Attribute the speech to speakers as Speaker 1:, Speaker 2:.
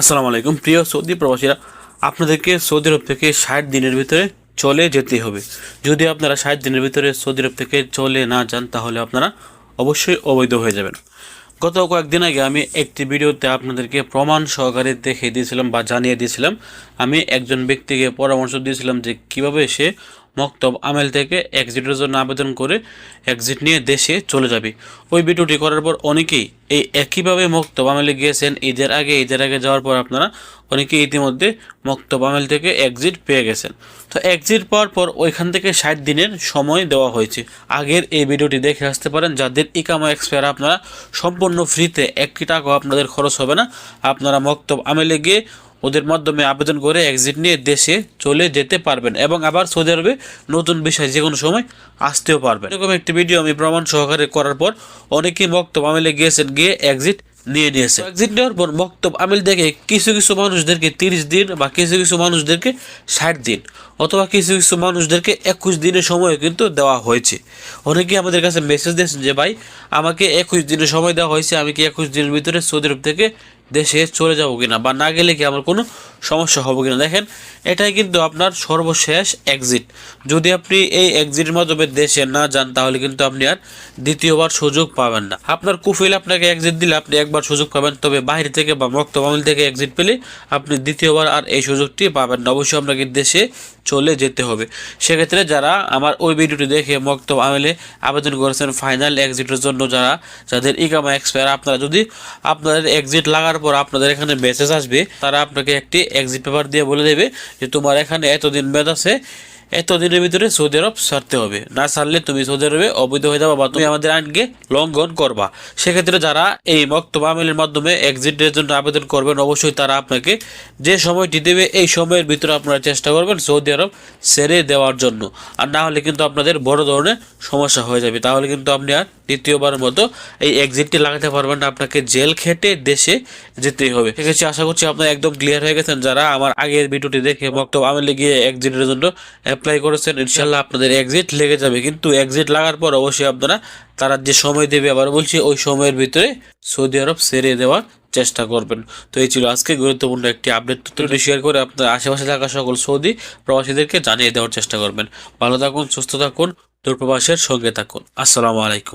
Speaker 1: আসসালামু আলাইকুম। প্রিয় সৌদি প্রবাসীরা, আপনাদেরকে সৌদি আরব থেকে ষাট দিনের ভিতরে চলে যেতে হবে। যদি আপনারা ষাট দিনের ভিতরে সৌদি আরব থেকে চলে না যান, তাহলে আপনারা অবশ্যই অবৈধ হয়ে যাবেন। গত কয়েকদিন আগে আমি একটি ভিডিওতে আপনাদেরকে প্রমাণ সহকারে দেখিয়ে দিয়েছিলাম বা জানিয়ে দিয়েছিলাম। আমি একজন ব্যক্তিকে পরামর্শ দিয়েছিলাম যে কীভাবে সে মক্তব আমেল থেকে এক্সিটের জন্য আবেদন করে এক্সিট নিয়ে দেশে চলে যাবে। ওই ভিডিওটি করার পর অনেকেই এই একইভাবে মক্তব আমেলে গিয়েছেন। ঈদের আগে ঈদের আগে যাওয়ার পর আপনারা অনেকেই ইতিমধ্যে মক্তব আমেল থেকে এক্সিট পেয়ে গেছেন। তো এক্সিট পাওয়ার পর ওইখান থেকে ষাট দিনের সময় দেওয়া হয়েছে। আগের এই ভিডিওটি দেখে আসতে পারেন। যাদের ইকামা এক্সপায়ার, আপনারা সম্পূর্ণ ফ্রিতে একটি টাকাও আপনাদের খরচ হবে না। আপনারা মক্তব আমেলে গিয়ে ওদের মাধ্যমে আবেদন করে এক্সিট নিয়ে দেশে চলে যেতে পারবেন এবং আবার সৌদি আরবে নতুন বিষয় যে কোনো সময় আসতেও পারবেন। এরকম একটি ভিডিও আমি প্রমাণ সহকারে করার পর অনেকেই বক্তব্য আমিলে গিয়েছেন, গিয়ে এক্সিট নিয়ে নিয়েছে। এক্সিট নেওয়ার পর বক্তব্য আমিল দেখে কিছু কিছু মানুষদেরকে তিরিশ দিন বা কিছু কিছু মানুষদেরকে ষাট দিন অথবা কিছু কিছু মানুষদেরকে একুশ দিনের সময় কিন্তু দেওয়া হয়েছে। অনেকেই আমাদের কাছে মেসেজ দিয়েছেন যে, ভাই, আমাকে একুশ দিনের সময় দেওয়া হয়েছে, আমি কি একুশ দিনের ভিতরে সৌদি আরব থেকে দেশে চলে যাব কিনা? বা না গেলে কি আমার কোনো সমস্যা হবে কিনা? দেখেন, এটাই কিন্তু আপনার সর্বশেষ এক্সিট যদি আপনি এই এক্সিটের মাধ্যমে দেশে না যান, তাহলে কিন্তু আপনি আর দ্বিতীয়বার সুযোগ পাবেন না। আপনার কুফিল আপনাকে এক্সিট দিলে আপনি একবার সুযোগ পাবেন, তবে বাইরে থেকে বা মক্তবামিল থেকে এক্সিট পেলে আপনি দ্বিতীয়বার আর এই সুযোগটি পাবেন না। অবশ্যই আপনাকে দেশে চলে যেতে হবে। সেক্ষেত্রে যারা আমার ওই ভিডিওটি দেখে মক্তব আমেলে আবেদন করেছেন ফাইনাল এক্সিটের জন্য যারা, যাদের ইকামা এক্সপায়ার আপনারা যদি আপনাদের এক্সিট লাগার পর আপনাদের এখানে মেসেজ আসবে, তারা আপনাকে একটি এক্সিট পেপার দিয়ে বলে দেবে যে তোমার এখানে এতদিন মেয়াদ আছে, এতদিনের ভিতরে সৌদি আরব ছাড়তে হবে। না ছাড়লে তুমি সৌদি আরবে অবৈধ হয়ে যাবা বা তুমি আমাদের আইনকে লঙ্ঘন করবা। সেক্ষেত্রে যারা এই মক্তব আমেলের মাধ্যমে এক্সিটের জন্য আবেদন করবেন, অবশ্যই তারা আপনাকে যে সময়টি দেবে, এই সময়ের ভিতরে আপনারা চেষ্টা করবেন সৌদি আরব ছেড়ে দেওয়ার জন্য। আর না হলে কিন্তু আপনাদের বড় ধরনের সমস্যা হয়ে যাবে। তাহলে কিন্তু আপনি আর দ্বিতীয়বারের মতো এই এক্সিটটি লাগাতে পারবেন না আপনাকে জেল খেটে দেশে যেতেই হবে। সেক্ষেত্রে আশা করছি আপনারা একদম ক্লিয়ার হয়ে গেছেন। যারা আমার আগের ভিডিওটি দেখে বক্তব্য আমেলে গিয়ে এক্সিটের জন্য অ্যাপ্লাই করেছেন ইনশাল্লাহ আপনাদের এক্সিট লেগে যাবে। কিন্তু এক্সিট লাগার পর অবশ্যই আপনারা তারা যে সময় দেবে আবার বলছি, ওই সময়ের ভিতরে সৌদি আরব ছেড়ে দেওয়ার চেষ্টা করবেন। তো এই ছিল আজকে গুরুত্বপূর্ণ একটি আপডেট তথ্যটি শেয়ার করে আপনার আশেপাশে থাকা সকল সৌদি প্রবাসীদেরকে জানিয়ে দেওয়ার চেষ্টা করবেন। ভালো থাকুন, সুস্থ থাকুন, দূরপ্রবাসের সঙ্গে থাকুন। আসসালামু আলাইকুম।